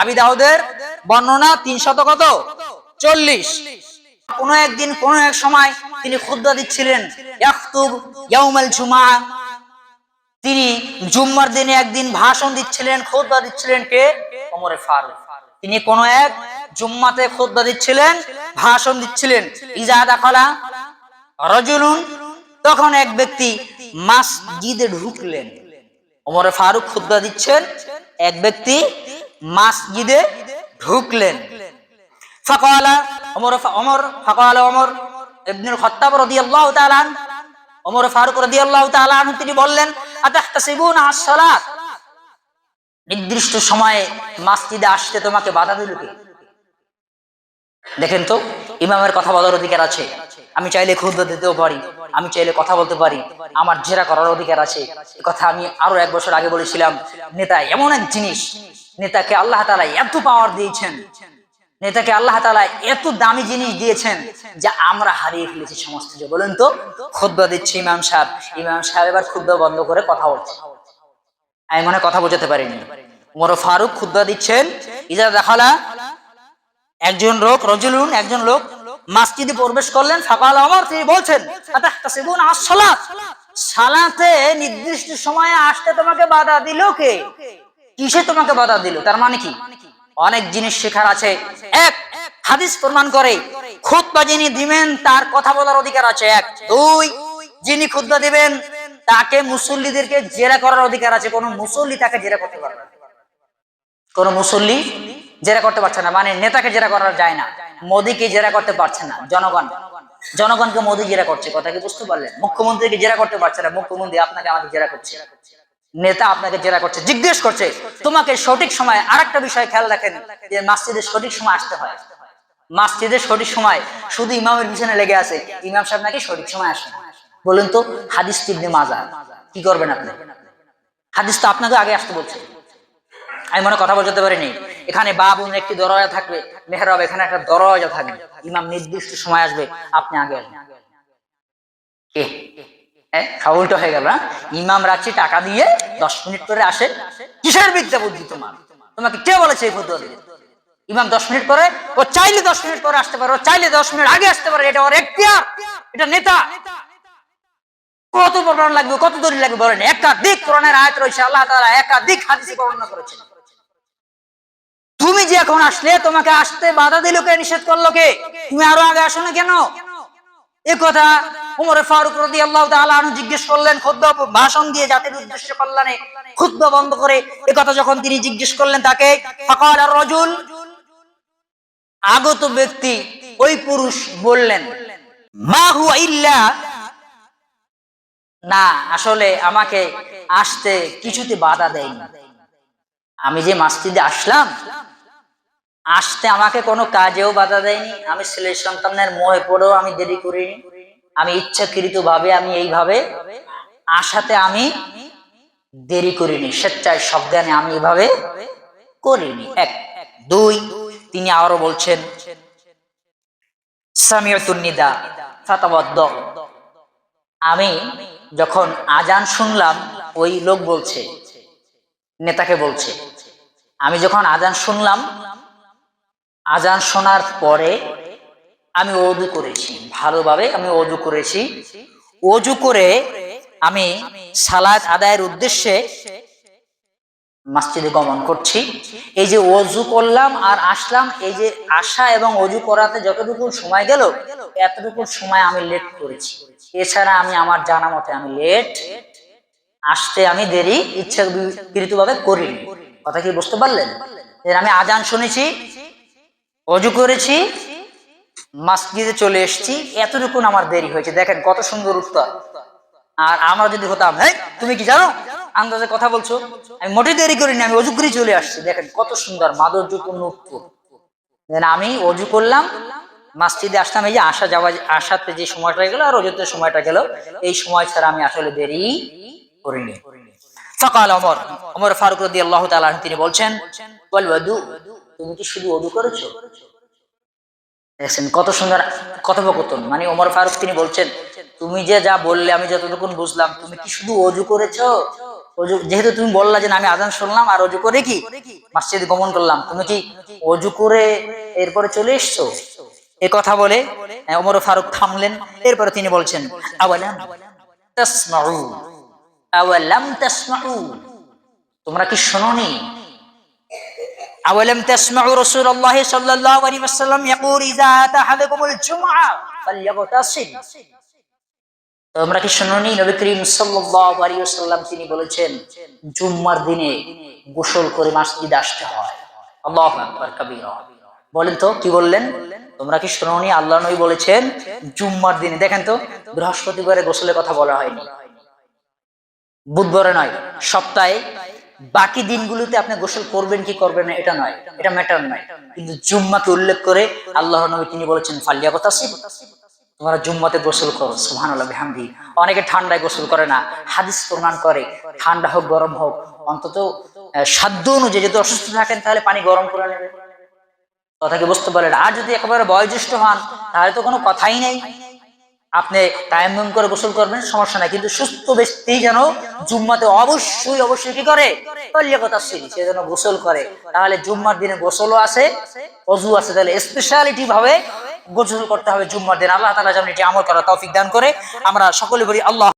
আবি দাউদের বর্ণনা তিনশত কত? চল্লিশ। কোনো একদিন, কোনো এক সময় তিনি খুদ্া দিচ্ছিলেন। তিনি জুম্মার দিনে একদিন ভাষণ দিচ্ছিলেন, খুদ্া দিচ্ছিলেন কে? ওমরে ফারুক। তিনি কোন এক জুম্মাতে খুদ্া দিচ্ছিলেন, ভাষণ দিচ্ছিলেন। ইজা দাখালা রজুলুন। তখন এক ব্যক্তি মসজিদে ঢুকলেন। ওমরে ফারুক খুদ্া দিচ্ছেন। এক ব্যক্তি মসজিদে ঢুকলেন। ফাকালা ওমর ওমর, ফাকালা ওমর খাত্তাব রাদিয়াল্লাহু তাআলা ওমর ফারুক রাদিয়াল্লাহু তাআলা তিনি বললেন, আতাহতাসিবুনা আস-সালাত নির্দিষ্ট সময়ে মসজিদে আসতে তোমাকে বাধা দিল কে? দেখেন তো, ইমামের কথা বলার অধিকার আছে। আমি চাইলে খুদ দিতেও পারি, আমি চাইলে কথা বলতে পারি, আমার জেরা করার অধিকার আছে। কথা আমি আরও এক বছর আগে বলেছিলাম, নেতা, এমন এক জিনিস নেতাকে আল্লাহ তালা এত পাওয়ার দিয়েছেন, নেতাকে আল্লাহ তালা এত দামি জিনিস দিয়েছেন যা আমরা হারিয়ে ফেলেছি সমস্ত কিছু। বলেন তো খুদ্া দিচ্ছে ইমাম সাহেব। ইমাম সাহেব এবার খুদ্া বন্ধ করে কথা বলছে। আমি মনে কথা বোঝাতে পারিনি। উমর ফারুক খুদ্া দিচ্ছেন। ইজা দেখালা, একজন লোক, রজুলুন, একজন লোক মাসজিদে প্রবেশ করলেন। ফাকাল আমার তিনি বলছেন সালাতে নির্দিষ্ট সময়ে আসতে তোমাকে বাধা দিল কে? কিসে তোমাকে বাধা দিল? তার মানে কি? অনেক জিনিস শেখার আছে। এক, হাদিস প্রমাণ করে, খুতবা যিনি দিবেন, তার কথা বলার অধিকার আছে। এক, দুই, যিনি খুতবা দিবেন, তাকে মুসল্লিদেরকে জেরা করার অধিকার আছে। কোন মুসল্লি তাকে জেরা করতে পারবে। কোন মুসল্লি জেরা করতে পারছে না। মানে নেতাকে জেরা করা যায় না। মোদীকে জেরা করতে পারছে না। জনগণ, জনগণকে মোদী জেরা করছে। কথা কি বুঝতে পারলেন? মুখ্যমন্ত্রীকে জেরা করতে পারছে না। মুখ্যমন্ত্রী আপনাকে আমাকে জেরা করছে। নেতা আপনাকে জেরা করছে জিজ্ঞেস করছে তোমাকে সঠিক সময় আরেকটা বিষয় খেয়াল রাখেন যে মাসজিদের সঠিক সময় আসতে হয় মাসজিদের সঠিক সময় শুধু ইমামের পিছনে লেগে আছে ইমাম সাহেব নাকি সঠিক সময় আসে। বলুন তো হাদিস তিবনে মাজা কি করবেন আপনি হাদিস তো আপনাকে আগে আসতে বলছে আমি মনে হয় কথা বলতে পারিনি এখানে বাবুন একটি দরজা থাকবে মেহরাব এখানে একটা দরজা থাকবে ইমাম নির্দিষ্ট সময় আসবে আপনি আগে আসবেন কে হ্যাঁ হয়ে গেল না ইমাম রাখছি টাকা দিয়ে দশ মিনিট করে আসে, কিসের বিদ্যা বুদ্ধি তোমার? তোমাকে কে বলেছে এই বুদ্ধি ইমাম দশ মিনিট পরে ও চাইলে দশ মিনিট পরে আসতে পারে, ও চাইলে দশ মিনিট আগে আসতে পারে, এটা ওর এখতিয়ার, এটা নেতা। কত প্রমাণ লাগবে, কত দলিল লাগবে বলেন, একাধিক কোরআনের আয়াত রয়েছে, আল্লাহ তাআলা একাধিক হাদিসে বর্ণনা করেছেন। তুমি যে এখন আসলে, তোমাকে আসতে বাধা দিল কে, নিষেধ করল কে? তুমি আরও আগে আসো না কেন? এ কথা উমরে ফারুক রদি আল্লাহ তালু জিজ্ঞেস করলেন খুদ্ ভাষণ দিয়ে জাতির উদ্দেশ্য কল্যাণে খুদ্ বন্ধ করে এ কথা যখন তিনি জিজ্ঞেস করলেন তাকে রজুল? আগত ব্যক্তি ওই পুরুষ বললেন ইল্লা? না, আসলে আমাকে আসতে কিছুতে বাধা দেয়নি। আমি যে মসজিদে আসলাম, আসতে আমাকে কোনো কাজেও বাধা দেয়নি। আমি ছেলের সন্তানের মোহে পড়েও আমি দেরি করিনি। আমি ইচ্ছাকৃত ভাবে আমি এইভাবে আসাতে আমি দেরি করিনি, স্বেচ্ছায় সজ্ঞানে আমি এইভাবে করিনি। এক, দুই, তিনি আরও বলছেন আমি যখন আজান শুনলাম, ওই লোক বলছে, নেতাকে বলছে, আমি যখন আজান শুনলাম, আজান শোনার পরে আমি অজু করেছি, ভালোভাবে আমি অজু করেছি। অজু করে আমি সালাদ আদায়ের উদ্দেশ্যে মসজিদে গমন করছি। এই যে অজু করলাম আর আসলাম, এই যে আসা এবং অজু করাতে যতটুকু সময় গেল, এতটুকু সময় আমি লেট করেছি। এছাড়া আমি আমার জানা মতে আমি লেট আসতে আমি দেরি ইচ্ছাকৃত ভাবে করিনি। কথা কি বুঝতে পারলেন? আমি আজান শুনেছি, অজু করেছি মসজিদে চলে এসেছি। এতটুকু আমার দেরি হয়েছে। দেখেন কত সুন্দর উত্তর। আর আমরা যদি হতাম হ্যাঁ তুমি কি জানো? আন্দাজে কথা বলছো? আমি মোটে দেরি করিনি, আমি অজু করে চলে আসছি। দেখেন কত সুন্দর, মাধুর্যপূর্ণ উত্তর। আমি অজু করলাম, মসজিদে আসলাম। এই যে আসা যাওয়া, আসাতে যে সময়টা গেল আর অজুতে সময়টা গেল, এই সময় ছাড়া আমি আসলে দেরি করিনি। সকাল অমর অমর ফারুক রদি আল্লাহ তাআলা তিনি বলছেন বল তুমি কি শুধু অজু করেছ? দেখছেন? কত সুন্দর কথোপকথন। মানে ওমর ফারুক তিনি বলছেন, তুমি যে যা বললে, আমি যতটুকুন বুঝলাম, তুমি কি শুধু অজু করেছ? অজু যেহেতু তুমি বললা যে আমি আজান শুনলাম, আর অজু করে কি? মসজিদে গমন করলাম। তুমি কি অজু করে এরপরে চলে এসছো? এ কথা বলে ওমর ফারুক থামলেন। এরপরে তিনি বলছেন তোমরা কি শোনোনি? أولم تسمعوا رسول الله صلى الله عليه وسلم يقول إذا أتى أحدكم الجمعة فليغتسل তোমরা কি শুনোনি নবী করিম সাল্লাল্লাহু আলাইহি ওয়াসাল্লাম তিনি বলেছেন জুম্মার দিনে গোসল করে মসজিদে আসতে হয় আল্লাহু আকবার কবীরা বলেন তো কি বললেন তোমরা কি শুনোনি আল্লাহ নবী বলেছেন জুম্মার দিনে দেখেন তো বৃহস্পতিবারে গোসলের কথা বলা হয়নি বুধবারে নয় সপ্তাহে বাকি দিনগুলোতে আপনি গোসল করবেন কি করবেন না, এটা নয়। এটা ম্যাটার নয়। কিন্তু জুম্মাকে উল্লেখ করে আল্লাহ নবী তিনি বলেছেন ফালিয়া কথা তোমরা জুম্মাতে গোসল করো, সুবহানাল্লাহ, বিহামদি। অনেকে ঠান্ডায় গোসল করে না, হাদিস প্রমাণ করে। ঠান্ডা হোক, গরম হোক, অন্তত সাধ্য অনুযায়ী যদি অসুস্থ থাকেন, তাহলে পানি গরম করে নেবে কথাকে বুঝতে পারেন আর যদি একেবারে বয়োজ্যেষ্ঠ হন, তাহলে তো কোনো কথাই নেই। আপনি টাইম করে গোসল করবেন, সমস্যা নাই। কিন্তু সুস্থ ব্যক্তি যেন জুম্মাতে অবশ্যই অবশ্যই কি করে? সে যেন গোসল করে। তাহলে জুম্মার দিনে গোসলও আছে, অজু আছে। তাহলে স্পেশালিটি ভাবে গোসল করতে হবে জুম্মার দিন। আল্লাহ তালা যেমন এটি আমল করা তৌফিক দান করে। আমরা সকলে বলি আল্লাহ